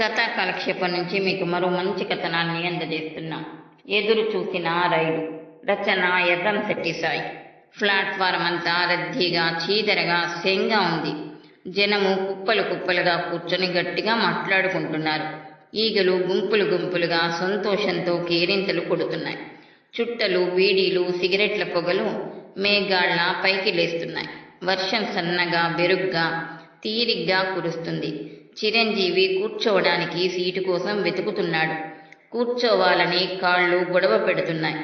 కథా కాలక్షేపం నుంచి మీకు మరో మంచి కథనాన్ని అందజేస్తున్నాం. ఎదురు చూసిన రైలు రచన ఎర్రం శెట్టి సాయి ప్లాట్ఫారం అంతా రద్దీగా చీదరగా సెంగా ఉంది. జనము కుప్పలు కుప్పలుగా కూర్చొని గట్టిగా మాట్లాడుకుంటున్నారు. ఈగలు గుంపులు గుంపులుగా సంతోషంతో కేరింతలు కొడుతున్నాయి. చుట్టలు బీడీలు సిగరెట్ల పొగలు మేఘాళ్ళ పైకి లేస్తున్నాయి. వర్షం సన్నగా బెరుగ్గా తీరిగ్గా కురుస్తుంది. చిరంజీవి కూర్చోవడానికి సీటు కోసం వెతుకుతున్నాడు. కూర్చోవాలని కాళ్ళు గొడవ పెడుతున్నాయి.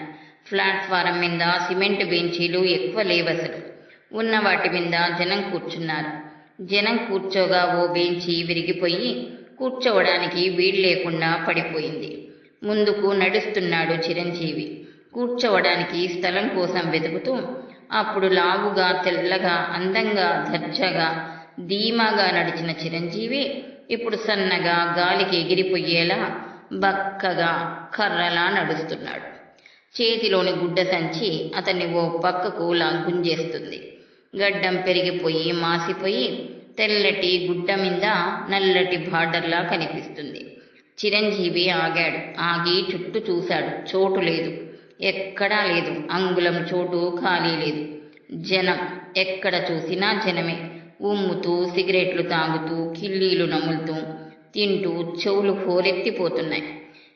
ప్లాట్ఫారం మీద సిమెంట్ బెంచీలు ఎక్కువ లేవసలు. ఉన్న వాటి మీద జనం కూర్చున్నారు. జనం కూర్చోగా ఓ బెంచి విరిగిపోయి కూర్చోవడానికి వీలు లేకుండా పడిపోయింది. ముందుకు నడుస్తున్నాడు చిరంజీవి. కూర్చోవడానికి స్థలం కోసం వెతుకుతూ అప్పుడు లావుగా తెల్లగా అందంగా దర్జాగా ధీమాగా నడిచిన చిరంజీవి ఇప్పుడు సన్నగా గాలికి ఎగిరిపోయేలా బక్కగా కర్రలా నడుస్తున్నాడు. చేతిలోని గుడ్డ సంచి అతన్ని ఓ పక్కకు లాగుంజేస్తుంది గడ్డం పెరిగిపోయి మాసిపోయి తెల్లటి గుడ్డ మీద నల్లటి బార్డర్లా కనిపిస్తుంది. చిరంజీవి ఆగాడు. ఆగి చుట్టూ చూశాడు. చోటు లేదు. ఎక్కడా లేదు. అంగుళం చోటు ఖాళీ లేదు. జనం ఎక్కడ చూసినా జనమే. ఉమ్ముతూ సిగరెట్లు తాగుతూ కిల్లీలు నములుతూ తింటూ చెవులు హోరెత్తిపోతున్నాయి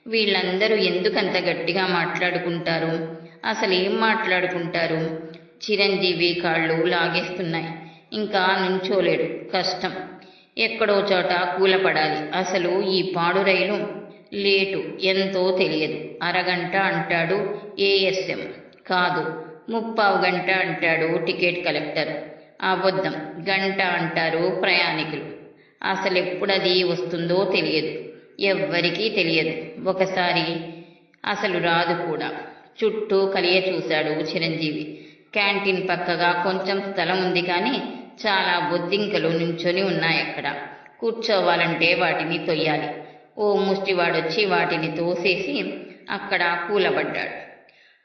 వీళ్ళందరూ ఎందుకంత గట్టిగా మాట్లాడుకుంటారు? అసలు ఏం మాట్లాడుకుంటారు? చిరంజీవి కాళ్ళు లాగేస్తున్నాయి. ఇంకా నుంచోలేడు. కష్టం. ఎక్కడో చోట కూలపడాలి. అసలు ఈ పాడు రైలు లేటు ఎంతో తెలియదు. అరగంట అంటాడు ఏఎస్ఎం కాదు ముప్పావు గంట అంటాడు టికెట్ కలెక్టర్. అబద్ధం. గంట అంటారు ప్రయాణికులు. అసలు ఎప్పుడది వస్తుందో తెలియదు. ఎవ్వరికీ తెలియదు. ఒకసారి అసలు రాదు కూడా. చుట్టూ కలియ చూశాడు చిరంజీవి. క్యాంటీన్ పక్కగా కొంచెం స్థలం ఉంది కానీ చాలా బొద్దింకలు నించొని ఉన్నాయి అక్కడ. కూర్చోవాలంటే వాటిని తొయ్యాలి. ఓ ముష్టివాడొచ్చి వాటిని తోసేసి అక్కడ కూలబడ్డాడు.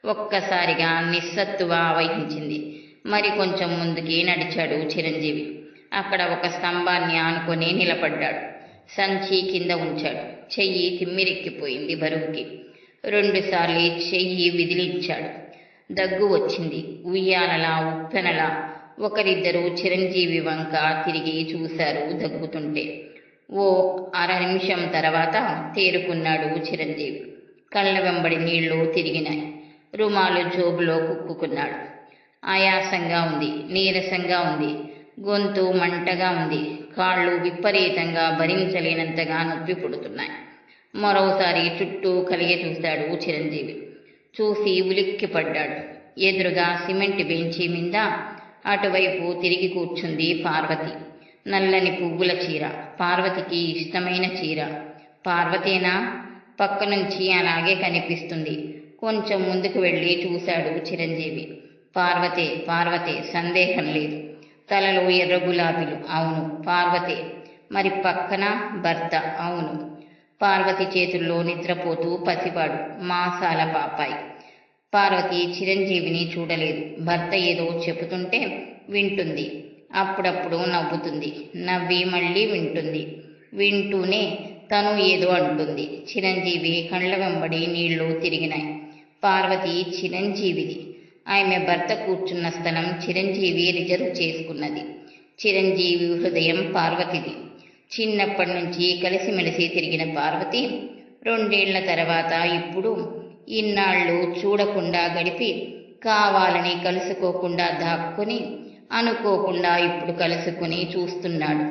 ఒక్కసారిగా నిస్సత్తువ వహించింది మరి కొంచెం ముందుకి నడిచాడు చిరంజీవి. అక్కడ ఒక స్తంభాన్ని ఆనుకొని నిలబడ్డాడు. సంచి కింద ఉంచాడు. చెయ్యి తిమ్మిరెక్కిపోయింది బరువుకి. రెండుసార్లు చెయ్యి విదిలించాడు. దగ్గు వచ్చింది. ఉయ్యాలలా ఉప్పెనలా. ఒకరిద్దరు చిరంజీవి వంక తిరిగి చూశారు దగ్గుతుంటే. ఓ అర నిమిషం తర్వాత తేరుకున్నాడు చిరంజీవి. కళ్ళ వెంబడి నీళ్ళు తిరిగినాయి. రుమాలు జోబులో కుక్కుకున్నాడు. ఆయాసంగా ఉంది నీరసంగా ఉంది. గొంతు మంటగా ఉంది. కాళ్ళు విపరీతంగా భరించలేనంతగా నొప్పి పుడుతున్నాయి. మరోసారి చుట్టూ కలిగి చూశాడు చిరంజీవి. చూసి ఉలిక్కిపడ్డాడు. ఎదురుగా సిమెంట్ బెంచి మీద అటువైపు తిరిగి కూర్చుంది పార్వతి. నల్లని పువ్వుల చీర పార్వతికి ఇష్టమైన చీర. పార్వతేనా? పక్క నుంచి అలాగే కనిపిస్తుంది. కొంచెం ముందుకు వెళ్ళి చూశాడు చిరంజీవి. పార్వతి పార్వతే సందేహం లేదు. తలలో ఎర్ర గులాబీలు అవును పార్వతే. మరి పక్కన భర్త అవును. పార్వతి చేతుల్లో నిద్రపోతూ పసివాడు మాసాల పాపాయి. పార్వతి చిరంజీవిని చూడలేదు. భర్త ఏదో చెబుతుంటే వింటుంది. అప్పుడప్పుడు నవ్వుతుంది. నవ్వి మళ్ళీ వింటుంది. వింటూనే తను ఏదో అంటుంది. చిరంజీవి కళ్ళ వెంబడి నీళ్ళు తిరిగినాయి. పార్వతి చిరంజీవిది. ఆమె భర్త కూర్చున్న స్థలం చిరంజీవి రిజర్వ్ చేసుకున్నది. చిరంజీవి హృదయం పార్వతిది. చిన్నప్పటి నుంచి కలిసిమెలిసి తిరిగిన పార్వతి రెండేళ్ళ తర్వాత ఇప్పుడు ఇన్నాళ్ళు చూడకుండా గడిపి కావాలని కలుసుకోకుండా దాక్కుని అనుకోకుండా ఇప్పుడు కలుసుకుని చూస్తున్నాడు.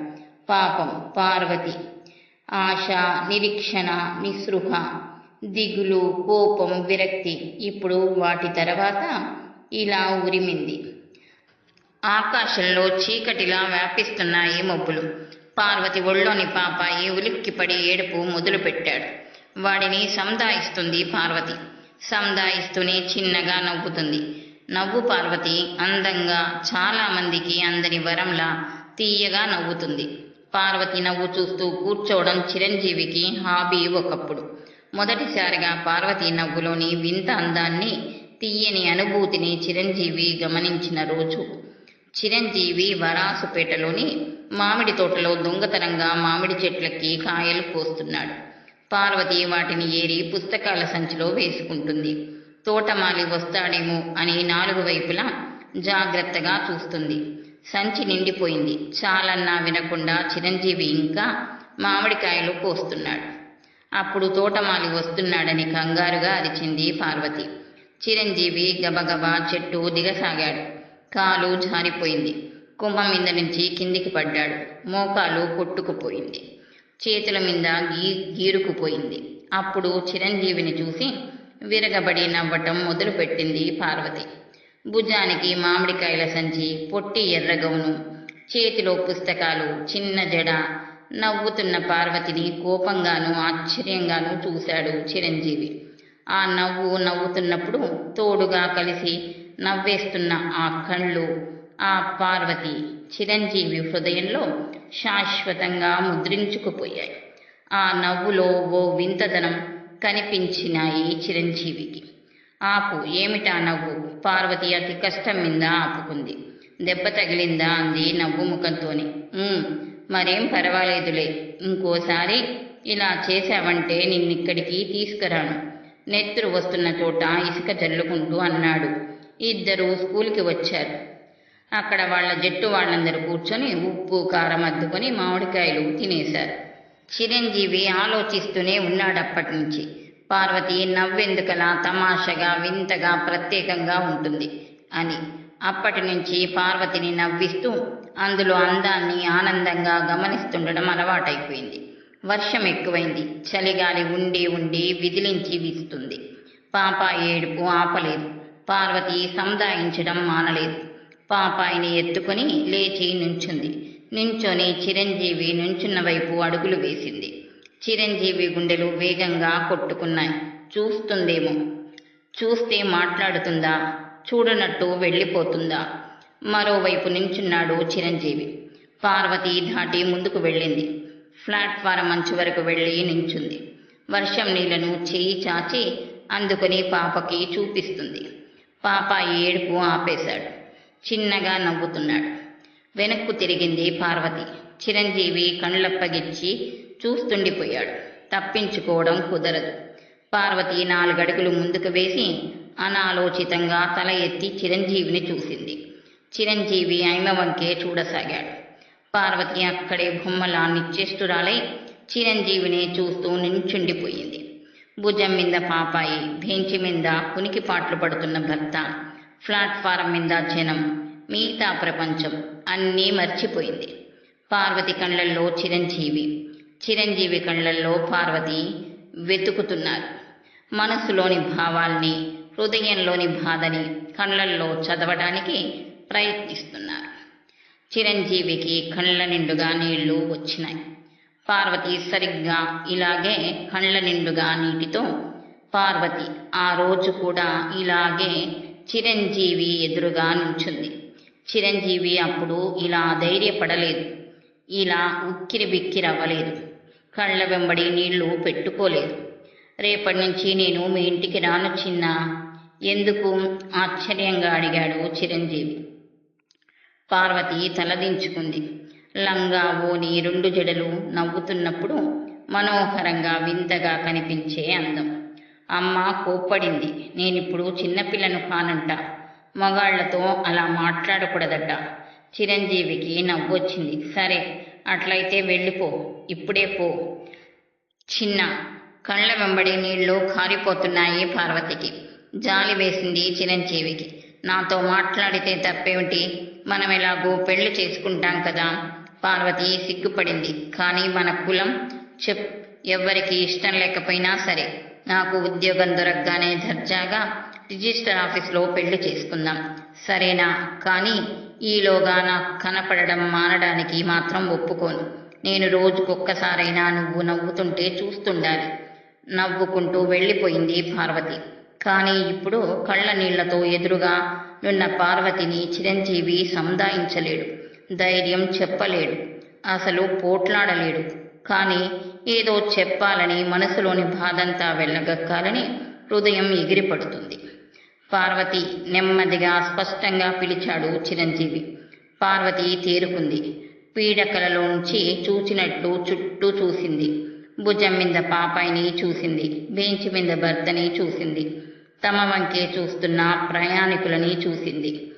పాపం పార్వతి. ఆశ నిరీక్షణ నిస్పృహ దిగులు కోపం విరక్తి ఇప్పుడు వాటి తర్వాత ఇలా ఉరిమింది. ఆకాశంలో చీకటిలా వ్యాపిస్తున్నాయి మబ్బులు. పార్వతి ఒళ్ళోని పాపాయి ఉలిక్కిపడి ఏడుపు మొదలుపెట్టాడు. వాడిని సందాయిస్తుంది పార్వతి. సందాయిస్తూనే చిన్నగా నవ్వుతుంది. నవ్వు పార్వతి అందంగా చాలామందికి అందని వరంలా తీయగా నవ్వుతుంది. పార్వతి నవ్వు చూస్తూ కూర్చోవడం చిరంజీవికి హాబీ ఒకప్పుడు. మొదటిసారిగా పార్వతి నవ్వులోని వింత అందాన్ని తీయని అనుభూతిని చిరంజీవి గమనించిన రోజు. చిరంజీవి వరాసుపేటలోని మామిడి తోటలో దొంగతనంగా మామిడి చెట్లకి కాయలు కోస్తున్నాడు. పార్వతి వాటిని ఏరి పుస్తకాల సంచిలో వేసుకుంటుంది. తోటమాలి వస్తాడేమో అని నాలుగు వైపులా జాగ్రత్తగా చూస్తుంది. సంచి నిండిపోయింది. చాలన్నా వినకుండా చిరంజీవి ఇంకా మామిడికాయలు కోస్తున్నాడు. అప్పుడు తోటమాలి వస్తున్నాడని కంగారుగా అరిచింది పార్వతి. చిరంజీవి గబగబా చెట్టు దిగసాగాడు. కాలు జారిపోయింది. కుంభం మీద నుంచి కిందికి పడ్డాడు. మోకాలు కొట్టుకుపోయింది. చేతుల మీద గీ గీరుకుపోయింది. అప్పుడు చిరంజీవిని చూసి విరగబడి నవ్వటం మొదలుపెట్టింది పార్వతి. భుజానికి మామిడికాయల సంచి పొట్టి ఎర్రగౌను చేతిలో పుస్తకాలు చిన్న జడ నవ్వుతున్న పార్వతిని కోపంగానూ ఆశ్చర్యంగానూ చూశాడు చిరంజీవి. ఆ నవ్వు నవ్వుతున్నప్పుడు తోడుగా కలిసి నవ్వేస్తున్న ఆ కళ్ళు ఆ పార్వతి చిరంజీవి హృదయంలో శాశ్వతంగా ముద్రించుకుపోయాయి. ఆ నవ్వులో ఓ వింతదనం కనిపించినాయి చిరంజీవికి. ఆపు ఏమిటా నవ్వు? పార్వతి అతి కష్టం మీద ఆపుకుంది. దెబ్బ తగిలిందా అంది నవ్వు ముఖంతోని. మరేం పర్వాలేదులే. ఇంకోసారి ఇలా చేశావంటే నిన్నిక్కడికి తీసుకురాను. నెత్తురు వస్తున్న చోట ఇసుక జల్లుకుంటూ అన్నాడు. ఇద్దరు స్కూల్కి వచ్చారు. అక్కడ వాళ్ళ జట్టు వాళ్ళందరూ కూర్చొని ఉప్పు కారం అద్దుకొని మామిడికాయలు తినేశారు. చిరంజీవి ఆలోచిస్తూనే ఉన్నాడప్పటి నుంచి. పార్వతి నవ్వెందుకలా తమాషగా వింతగా ప్రత్యేకంగా ఉంటుంది అని. అప్పటి నుంచి పార్వతిని నవ్విస్తూ అందులో అందాన్ని ఆనందంగా గమనిస్తుండడం అలవాటైపోయింది. వర్షం ఎక్కువైంది. చలిగాలి ఉండి ఉండి విదిలించి వీస్తుంది. పాప ఏడుపు ఆపలేదు. పార్వతి సముదాయించడం మానలేదు. పాపాయిని ఎత్తుకొని లేచి నుంచుంది. నించొని చిరంజీవి నుంచున్న వైపు అడుగులు వేసింది. చిరంజీవి గుండెలు వేగంగా కొట్టుకున్నాయి. చూస్తుందేమో. చూస్తే మాట్లాడుతుందా? చూడనట్టు వెళ్ళిపోతుందా? మరోవైపు నించున్నాడు చిరంజీవి. పార్వతి దాటి ముందుకు వెళ్ళింది. ప్లాట్ఫారం అంచు వరకు వెళ్ళి నించుంది. వర్షం నీళ్ళను చేయి చాచి అందుకుని పాపకి చూపిస్తుంది. పాప ఏడుపు ఆపేశాడు. చిన్నగా నవ్వుతున్నాడు. వెనక్కు తిరిగింది పార్వతి. చిరంజీవి కళ్ళప్పగిచ్చి చూస్తుండిపోయాడు. తప్పించుకోవడం కుదరదు. పార్వతి నాలుగడుగులు ముందుకు వేసి అనాలోచితంగా తల ఎత్తి చిరంజీవిని చూసింది. చిరంజీవి ఆమె వంకే చూడసాగాడు. పార్వతి అక్కడే బొమ్మలా నిశ్చేష్టురాలై చిరంజీవిని చూస్తూ నించుండిపోయింది. భుజం మీద పాపాయి బెంచి మీద కునికి పాటలు పడుతున్న భర్త ప్లాట్ఫారం మీద జనం మిగతా ప్రపంచం అన్నీ మర్చిపోయింది. పార్వతి కళ్ళల్లో చిరంజీవి చిరంజీవి కళ్ళల్లో పార్వతి వెతుకుతున్నారు. మనసులోని భావాల్ని హృదయంలోని బాధని కళ్ళల్లో చదవడానికి ప్రయత్నిస్తున్నారు. చిరంజీవికి కళ్ళ నిండుగా నీళ్ళు వచ్చినాయి. పార్వతి సరిగ్గా ఇలాగే కళ్ళ నిండుగా నీటితో పార్వతి ఆ రోజు కూడా ఇలాగే చిరంజీవి ఎదురుగా నుంచుంది. చిరంజీవి అప్పుడు ఇలా ధైర్యపడలేదు. ఇలా ఉక్కిరి బిక్కిరవ్వలేదు కళ్ళ వెంబడి నీళ్ళు పెట్టుకోలేదు. రేపటి నుంచి నేను మీ ఇంటికి రాను చిన్న. ఎందుకు? ఆశ్చర్యంగా అడిగాడు చిరంజీవి. పార్వతి తలదించుకుంది. లంగా ఓని రెండు జడలు నవ్వుతున్నప్పుడు మనోహరంగా వింతగా కనిపించే అందం. అమ్మ కోప్పడింది. నేనిప్పుడు చిన్నపిల్లను కానంట. మగాళ్ళతో అలా మాట్లాడకూడదట. చిరంజీవికి నవ్వొచ్చింది. సరే అట్లయితే వెళ్ళిపో. ఇప్పుడే పో. చిన్న కళ్ళ వెంబడి నీళ్ళు కారిపోతున్నాయి పార్వతికి. జాలి వేసింది చిరంజీవికి. నాతో మాట్లాడితే తప్పేమిటి? మనం ఎలాగో పెళ్ళి చేసుకుంటాం కదా. పార్వతి సిగ్గుపడింది. కానీ మన కులం చెప్ ఎవ్వరికి ఇష్టం లేకపోయినా సరే. నాకు ఉద్యోగం దొరకగానే దర్జాగా రిజిస్టర్ ఆఫీస్లో పెళ్ళి చేసుకుందాం. సరేనా? కానీ ఈలోగా నాకు కనపడడం మానడానికి మాత్రం ఒప్పుకోను. నేను రోజుకొక్కసారైనా నువ్వు నవ్వుతుంటే చూస్తుండాలి. నవ్వుకుంటూ వెళ్ళిపోయింది పార్వతి. కానీ ఇప్పుడు కళ్ళ నీళ్ళతో ఎదురుగా నున్న పార్వతిని చిరంజీవి సముదాయించలేడు. ధైర్యం చెప్పలేడు. అసలు పోట్లాడలేడు. కానీ ఏదో చెప్పాలని మనసులోని బాధంతా వెళ్ళగక్కాలని హృదయం ఎగిరిపడుతుంది. పార్వతి నెమ్మదిగా స్పష్టంగా పిలిచాడు చిరంజీవి. పార్వతి తేరుకుంది. పీడకలలోంచి చూచినట్లు చుట్టూ చూసింది. భుజం మీద పాపాయిని చూసింది బెంచ్ మీద భర్తని చూసింది తమ వంకే చూస్తున్న ప్రయాణికులని చూసింది.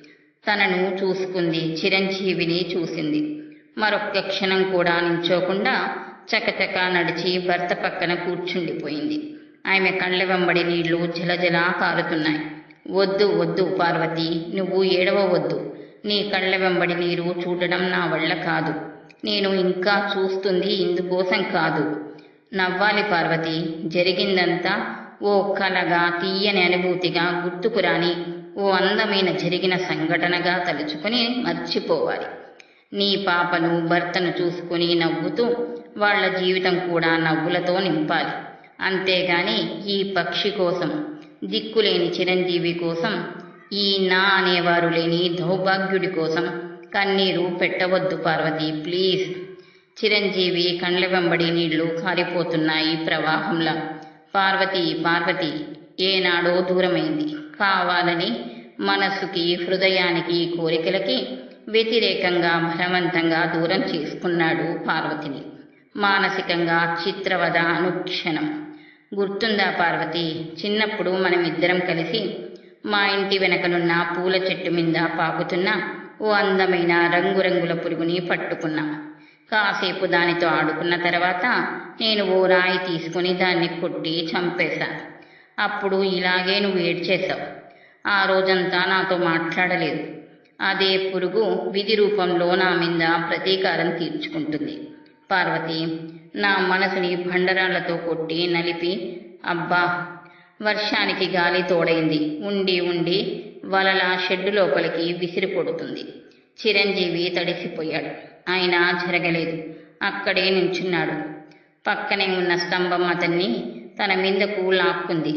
తనను చూసుకుంది చిరంజీవిని చూసింది. మరొక్క క్షణం కూడా నించోకుండా చకచక నడిచి భర్త పక్కన కూర్చుండిపోయింది. ఆమె కళ్ళ వెంబడి నీళ్ళు జలజలా కారుతున్నాయి. వద్దు వద్దు పార్వతి నువ్వు ఏడవవద్దు. నీ కళ్ళ వెంబడి నీరు చూడడం నా వల్ల కాదు. నేను ఇంకా చూస్తుంది ఇందుకోసం కాదు. నవ్వాలి పార్వతి జరిగిందంతా ఓ కలగా తీయని అనుభూతిగా గుర్తుకురాని ఓ అందమైన జరిగిన సంఘటనగా తలుచుకుని మర్చిపోవాలి. నీ పాపను భర్తను చూసుకుని నవ్వుతూ వాళ్ళ జీవితం కూడా నవ్వులతో నింపాలి. అంతేగాని ఈ పక్షి కోసం దిక్కులేని చిరంజీవి కోసం ఈ నా అనేవారు లేని దౌర్భాగ్యుడి కోసం కన్నీరు పెట్టవద్దు పార్వతి ప్లీజ్. చిరంజీవి కండ్ల వెంబడి నీళ్ళు కారిపోతున్నాయి ప్రవాహంలా. పార్వతి పార్వతి ఏనాడో దూరమైంది. కావాలని మనసుకి హృదయానికి కోరికలకి వ్యతిరేకంగా బలవంతంగా దూరం చేసుకున్నాడు పార్వతిని. మానసికంగా చిత్రవద అనుక్షణం. గుర్తుందా పార్వతి? చిన్నప్పుడు మనం ఇద్దరం కలిసి మా ఇంటి వెనకనున్న పూల చెట్టు మీద పాకుతున్న ఓ అందమైన రంగురంగుల పురుగుని పట్టుకున్నాం. కాసేపు దానితో ఆడుకున్న తర్వాత నేను ఓ రాయి తీసుకుని దాన్ని కొట్టి చంపేశాను అప్పుడు ఇలాగే నువ్వు ఏడ్చేశావు. ఆ రోజంతా నాతో మాట్లాడలేదు. అదే పురుగు విధి రూపంలో నా మీద ప్రతీకారం తీర్చుకుంటుంది. పార్వతి నా మనసుని బండరాళ్ళతో కొట్టి నలిపి అబ్బా వర్షానికి గాలి తోడైంది. ఉండి ఉండి వలల షెడ్డు లోపలికి విసిరి కొడుతుంది చిరంజీవి తడిసిపోయాడు. ఆయన జరగలేదు. అక్కడే నించున్నాడు. పక్కనే ఉన్న స్తంభం అతన్ని తన మీదకు లాక్కుంది.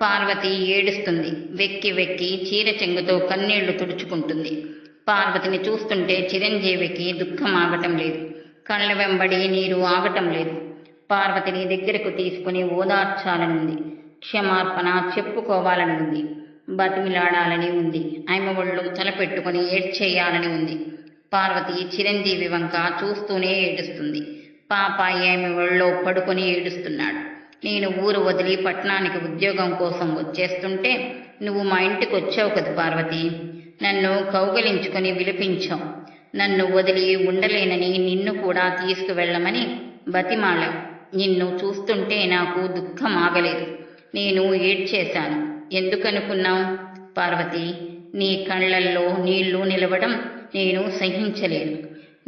పార్వతి ఏడుస్తుంది. వెక్కి వెక్కి చీర చెంగుతో కన్నీళ్ళు తుడుచుకుంటుంది. పార్వతిని చూస్తుంటే చిరంజీవికి దుఃఖం ఆగటం లేదు. కళ్ళ వెంబడి నీరు ఆగటం లేదు. పార్వతిని దగ్గరకు తీసుకుని ఓదార్చాలనుంది. క్షమార్పణ చెప్పుకోవాలని ఉంది బతిమిలాడాలని ఉంది. ఆమె ఒళ్ళు తలపెట్టుకుని ఏడ్చేయాలని ఉంది. పార్వతి చిరంజీవి వంక చూస్తూనే ఏడుస్తుంది. పాప ఏమి ఒళ్ళో పడుకొని ఏడుస్తున్నాడు. నేను ఊరు వదిలి పట్టణానికి ఉద్యోగం కోసం వచ్చేస్తుంటే నువ్వు మా ఇంటికి వచ్చావు కదా పార్వతి. నన్ను కౌగలించుకొని విలిపించావు. నన్ను వదిలి ఉండలేనని నిన్ను కూడా తీసుకువెళ్ళమని బతిమాళావు నిన్ను చూస్తుంటే నాకు దుఃఖం ఆగలేదు. నేను ఏడ్చేశాను. ఎందుకనుకున్నావు? పార్వతి నీ కళ్ళల్లో నీళ్ళు నిలవడం నేను సహించలేను.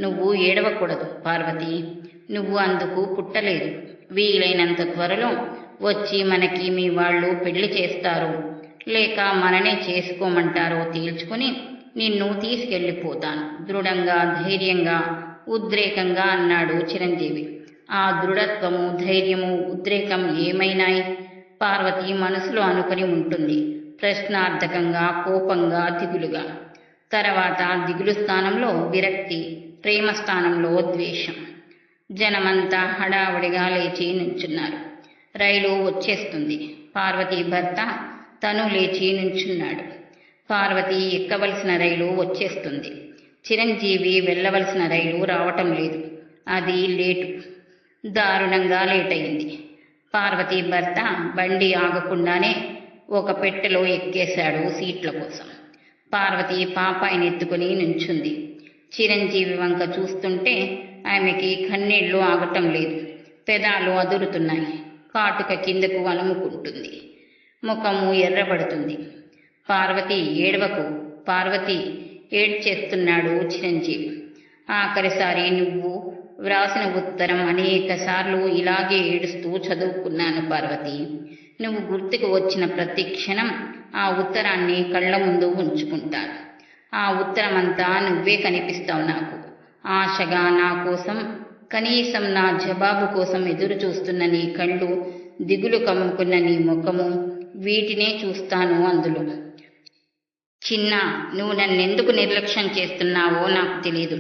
నువ్వు ఏడవకూడదు పార్వతి. నువ్వు అందుకు పుట్టలేదు. వీలైనంత త్వరలో వచ్చి మనకి మీ వాళ్ళు పెళ్ళి చేస్తారు. లేక మననే చేసుకోమంటారో తేల్చుకుని నిన్ను తీసుకెళ్ళిపోతాను. దృఢంగా ధైర్యంగా ఉద్రేకంగా అన్నాడు చిరంజీవి. ఆ దృఢత్వము ధైర్యము ఉద్రేకం ఏమైనాయి? పార్వతి మనసులో అనుకుని ఉంటుంది. ప్రశ్నార్థకంగా కోపంగా దిగులుగా. తర్వాత దిగులు స్థానంలో విరక్తి ప్రేమ స్థానంలో ద్వేషం. జనమంతా హడావుడిగా లేచి నుంచున్నారు. రైలు వచ్చేస్తుంది. పార్వతి భర్త తను లేచి నుంచున్నాడు. పార్వతి ఎక్కవలసిన రైలు వచ్చేస్తుంది. చిరంజీవి వెళ్ళవలసిన రైలు రావటం లేదు. అది లేటు. దారుణంగా లేట్ అయింది పార్వతి భర్త బండి ఆగకుండానే ఒక పెట్టెలో ఎక్కేశాడు సీట్ల కోసం. పార్వతి పాపాయిని ఎత్తుకుని నుంచుంది. చిరంజీవి వంక చూస్తుంటే ఆమెకి కన్నీళ్ళు ఆగటం లేదు. పెదాలు అదురుతున్నాయి. కాటుక కిందకు అలుముకుంటుంది. ముఖము ఎర్రబడుతుంది. పార్వతి ఏడవకు. పార్వతి ఏడ్చేస్తున్నాడు చిరంజీవి? ఆఖరిసారి నువ్వు వ్రాసిన ఉత్తరం అనేకసార్లు ఇలాగే ఏడుస్తూ చదువుకున్నాను పార్వతి. నువ్వు గుర్తుకు వచ్చిన ప్రతి క్షణం ఆ ఉత్తరాన్ని కళ్ళ ముందు ఉంచుకుంటాను ఆ ఉత్తరమంతా నువ్వే కనిపిస్తావు నాకు. ఆశగా నా కోసం కనీసం నా జవాబు కోసం ఎదురు చూస్తున్న నీ కళ్ళు దిగులు కమ్ముకున్న నీ ముఖము వీటినే చూస్తాను అందులో. చిన్న నువ్వు నన్నెందుకు నిర్లక్ష్యం చేస్తున్నావో నాకు తెలియదు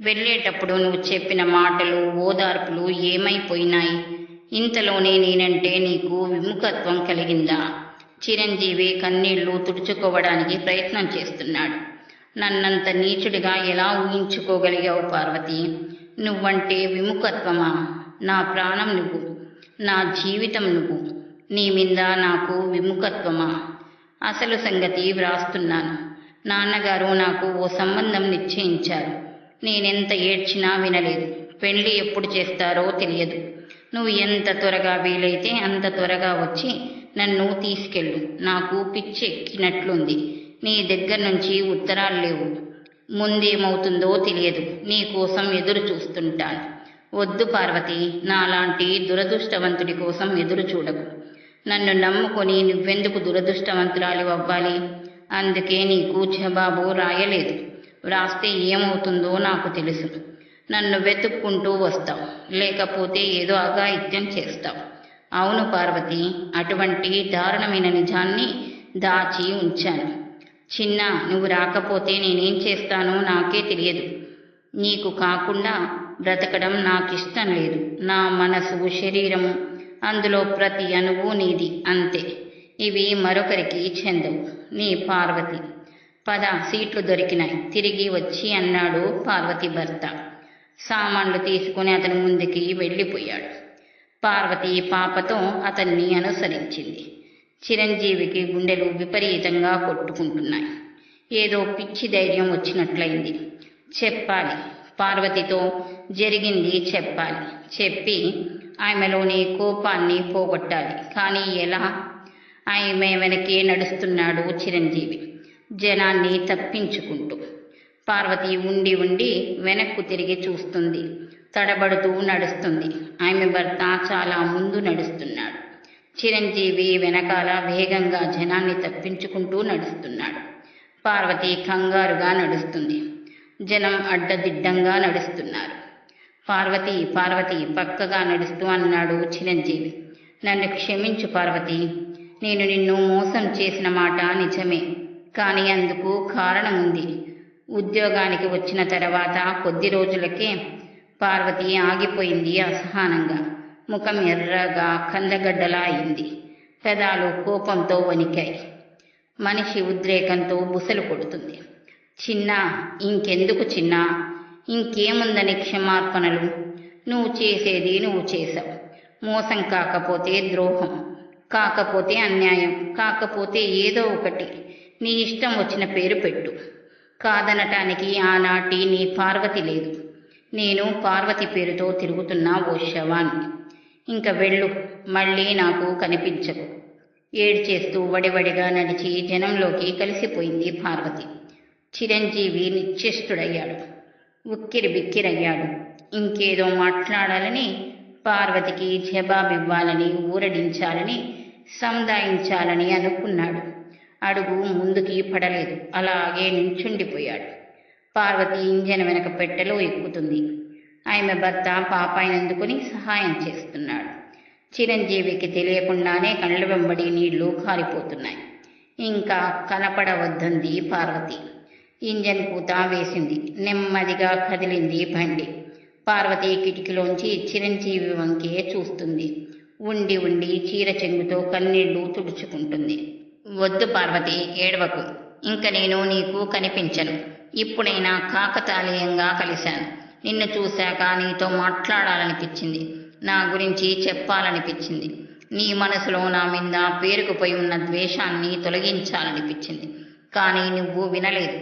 వెళ్ళేటప్పుడు నువ్వు చెప్పిన మాటలు ఓదార్పులు ఏమైపోయినాయి? ఇంతలోనే నేనంటే నీకు విముఖత్వం కలిగిందా? చిరంజీవి కన్నీళ్ళు తుడుచుకోవడానికి ప్రయత్నం చేస్తున్నాడు. నన్నంత నీచుడిగా ఎలా ఊహించుకోగలిగావు పార్వతి? నువ్వంటే విముఖత్వమా? నా ప్రాణం నువ్వు. నా జీవితం నువ్వు. నీ మీద నాకు విముఖత్వమా? అసలు సంగతి వ్రాస్తున్నాను. నాన్నగారు నాకు ఓ సంబంధం నిశ్చయించారు. నేనెంత ఏడ్చినా వినలేదు. పెళ్ళి ఎప్పుడు చేస్తారో తెలియదు. నువ్వు ఎంత త్వరగా వీలైతే అంత త్వరగా వచ్చి నన్ను తీసుకెళ్ళు. నాకు పిచ్చి ఎక్కినట్లుంది నీ దగ్గర నుంచి ఉత్తరాలు లేవు. ముందేమవుతుందో తెలియదు. నీ కోసం ఎదురు చూస్తుంటాను. వద్దు పార్వతి నాలాంటి దురదృష్టవంతుడి కోసం ఎదురు చూడకు. నన్ను నమ్ముకొని నువ్వెందుకు దురదృష్టవంతురాలు అవ్వాలి అందుకే నీకు జవాబు రాయలేదు. వ్రాస్తే ఏమవుతుందో నాకు తెలుసు. నన్ను వెతుక్కుంటూ వస్తావు లేకపోతే ఏదో అఘాయిత్యం చేస్తావు అవును పార్వతి అటువంటి దారుణమైన నిజాన్ని దాచి ఉంచాను. చిన్న నువ్వు రాకపోతే నేనేం చేస్తానో నాకే తెలియదు. నీకు కాకుండా బ్రతకడం నాకిష్టం లేదు. నా మనసు శరీరము అందులో ప్రతి అణువు నీది అంతే. ఇవి మరొకరికి చెందవు. నీ పార్వతి. పద సీట్లు దొరికినాయి. తిరిగి వచ్చి అన్నాడు పార్వతి భర్త. సామాన్లు తీసుకుని అతని ముందుకి వెళ్ళిపోయాడు. పార్వతి పాపతో అతన్ని అనుసరించింది. చిరంజీవికి గుండెలు విపరీతంగా కొట్టుకుంటున్నాయి. ఏదో పిచ్చి ధైర్యం వచ్చినట్లయింది. చెప్పాలి. పార్వతితో జరిగింది చెప్పాలి. చెప్పి ఆమెలోని కోపాన్ని పోగొట్టాలి. కానీ ఎలా? ఆమె వెనకే నడుస్తున్నాడు చిరంజీవి. జనాన్ని తప్పించుకుంటూ. పార్వతి ఉండి ఉండి వెనక్కు తిరిగి చూస్తుంది. తడబడుతూ నడుస్తుంది. ఆమె భర్త చాలా ముందు నడుస్తున్నాడు. చిరంజీవి వెనకాల వేగంగా జనాన్ని తప్పించుకుంటూ నడుస్తున్నాడు. పార్వతి కంగారుగా నడుస్తుంది. జనం అడ్డదిడ్డంగా నడుస్తున్నారు. పార్వతి పార్వతి పక్కగా నడుస్తూ అన్నాడు చిరంజీవి. నన్ను క్షమించు పార్వతి. నేను నిన్ను మోసం చేసిన మాట నిజమే. కానీ అందుకు కారణం ఉంది. ఉద్యోగానికి వచ్చిన తర్వాత కొద్ది రోజులకే పార్వతి ఆగిపోయింది అసహనంగా. ముఖం ఎర్రగా కందగడ్డలా అయింది పెదాలు కోపంతో వణికాయి. మనిషి ఉద్రేకంతో బుసలు కొడుతుంది. చిన్న ఇంకెందుకు చిన్న? ఇంకేముందని క్షమార్పణలు? నువ్వు చేసేది నువ్వు చేసావు మోసం కాకపోతే ద్రోహం. కాకపోతే అన్యాయం. కాకపోతే ఏదో ఒకటి. నీ ఇష్టం వచ్చిన పేరు పెట్టు. కాదనటానికి ఆనాటి నీ పార్వతి లేదు. నేను పార్వతి పేరుతో తిరుగుతున్న ఓ శవాన్ని ఇంక వెళ్ళు మళ్ళీ నాకు కనిపించకు. ఏడ్చేస్తూ వడివడిగా నడిచి జనంలోకి కలిసిపోయింది పార్వతి. చిరంజీవి నిశ్చేష్టుడయ్యాడు. ఉక్కిరి బిక్కిరయ్యాడు ఇంకేదో మాట్లాడాలని పార్వతికి జవాబివ్వాలని ఊరడించాలని సముదాయించాలని అనుకున్నాడు. అడుగు ముందుకి పడలేదు. అలాగే నించుండిపోయాడు. పార్వతి ఇంజన్ వెనక పెట్టెలో ఎక్కుతుంది. ఆమె భర్త పాపాయినందుకుని సహాయం చేస్తున్నాడు. చిరంజీవికి తెలియకుండానే కళ్ళ వెంబడి నీళ్ళు కారిపోతున్నాయి. ఇంకా కనపడవద్దంది పార్వతి. ఇంజన్ పూత వేసింది. నెమ్మదిగా కదిలింది బండి. పార్వతి కిటికీలోంచి చిరంజీవి వంకే చూస్తుంది. ఉండి ఉండి చీర చెంగుతో కన్నీళ్ళు తుడుచుకుంటుంది. వద్దు పార్వతి ఏడవకు. ఇంక నేను నీకు కనిపించను. ఇప్పుడైనా కాకతాళీయంగా కలిశాను. నిన్ను చూశాక నీతో మాట్లాడాలనిపించింది. నా గురించి చెప్పాలనిపించింది. నీ మనసులో నా మీద పేరుకుపోయి ఉన్న ద్వేషాన్ని తొలగించాలనిపించింది. కానీ నువ్వు వినలేదు.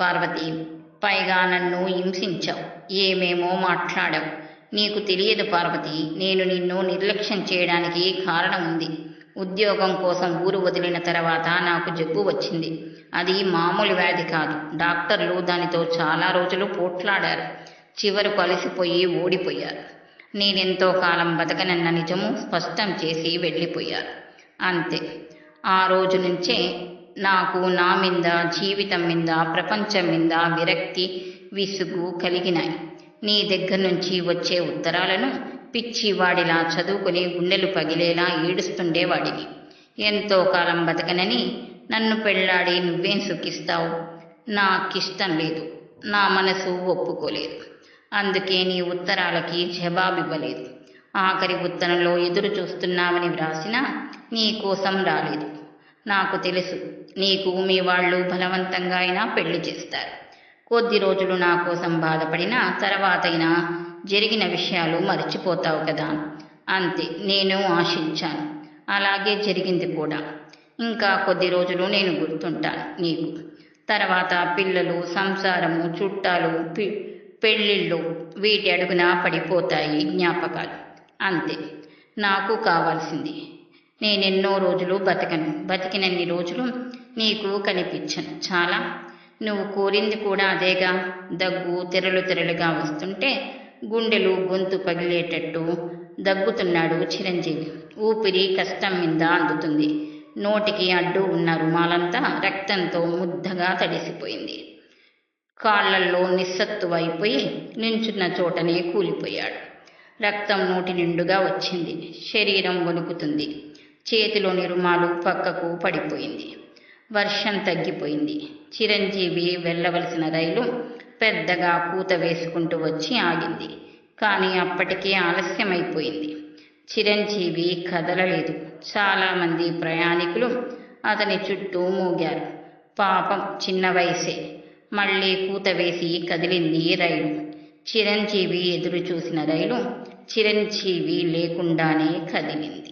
పార్వతి పైగా నన్ను హింసించావు. ఏమేమో మాట్లాడావు. నీకు తెలియదు పార్వతి నేను నిన్ను నిర్లక్ష్యం చేయడానికి కారణం ఉంది. ఉద్యోగం కోసం ఊరు వదిలిన తర్వాత నాకు జబ్బు వచ్చింది. అది మామూలు వ్యాధి కాదు. డాక్టర్లు దానితో చాలా రోజులు పోట్లాడారు. చివరు కలిసిపోయి ఓడిపోయారు. నేనెంతో కాలం బతకనన్న నిజము స్పష్టం చేసి వెళ్ళిపోయారు. అంతే. ఆ రోజు నుంచే నాకు నా మీద జీవితం మీద ప్రపంచం మీద విరక్తి విసుగు కలిగినాయి. నీ దగ్గర నుంచి వచ్చే ఉత్తరాలను పిచ్చివాడిలా చదువుకుని గుండెలు పగిలేలా ఏడుస్తుండేవాడిని ఎంతో కాలం బతకనని నన్ను పెళ్ళాడి నువ్వేం సుఖిస్తావు? నాకిష్టం లేదు. నా మనసు ఒప్పుకోలేదు. అందుకే నీ ఉత్తరాలకి జవాబివ్వలేదు. ఆఖరి ఉత్తరంలో ఎదురు చూస్తున్నామని వ్రాసినా నీ కోసం రాలేదు. నాకు తెలుసు నీకు మీ వాళ్ళు బలవంతంగా అయినా పెళ్ళి చేస్తారు. కొద్ది రోజులు నా కోసం బాధపడినా తర్వాతైనా జరిగిన విషయాలు మర్చిపోతావు కదా. అంతే నేను ఆశించాను. అలాగే జరిగింది కూడా. ఇంకా కొద్ది రోజులు నేను గుర్తుంటాను నీకు. తర్వాత పిల్లలు సంసారము చుట్టాలు పెళ్ళిళ్ళు వీటి అడుగున పడిపోతాయి జ్ఞాపకాలు. అంతే నాకు కావాల్సింది. నేనెన్నో రోజులు బతకను. బతికినన్ని రోజులు నీకు కనిపించను. చాలా. నువ్వు కోరింది కూడా అదేగా. దగ్గు తెరలు తెరలుగా వస్తుంటే గుండెలు గొంతు పగిలేటట్టు దగ్గుతున్నాడు చిరంజీవి. ఊపిరి కష్టం మీద అందుతుంది. నోటికి అడ్డు ఉన్న రుమాలంతా రక్తంతో ముద్దగా తడిసిపోయింది. కాళ్ళల్లో నిస్సత్తువైపోయి నించున్న చోటనే కూలిపోయాడు. రక్తం నోటి నిండుగా వచ్చింది. శరీరం వణుకుతుంది. చేతిలోని రుమాలు పక్కకు పడిపోయింది. వర్షం తగ్గిపోయింది. చిరంజీవి వెళ్ళవలసిన రైలు పెద్దగా కూత వేసుకుంటూ వచ్చి ఆగింది. కానీ అప్పటికే ఆలస్యమైపోయింది. చిరంజీవి కదలలేదు. చాలామంది ప్రయాణికులు అతని చుట్టూ మూగారు. పాపం చిన్న వయసే. మళ్ళీ కూత వేసి కదిలింది రైలు. చిరంజీవి ఎదురు చూసిన రైలు చిరంజీవి లేకుండానే కదిలింది.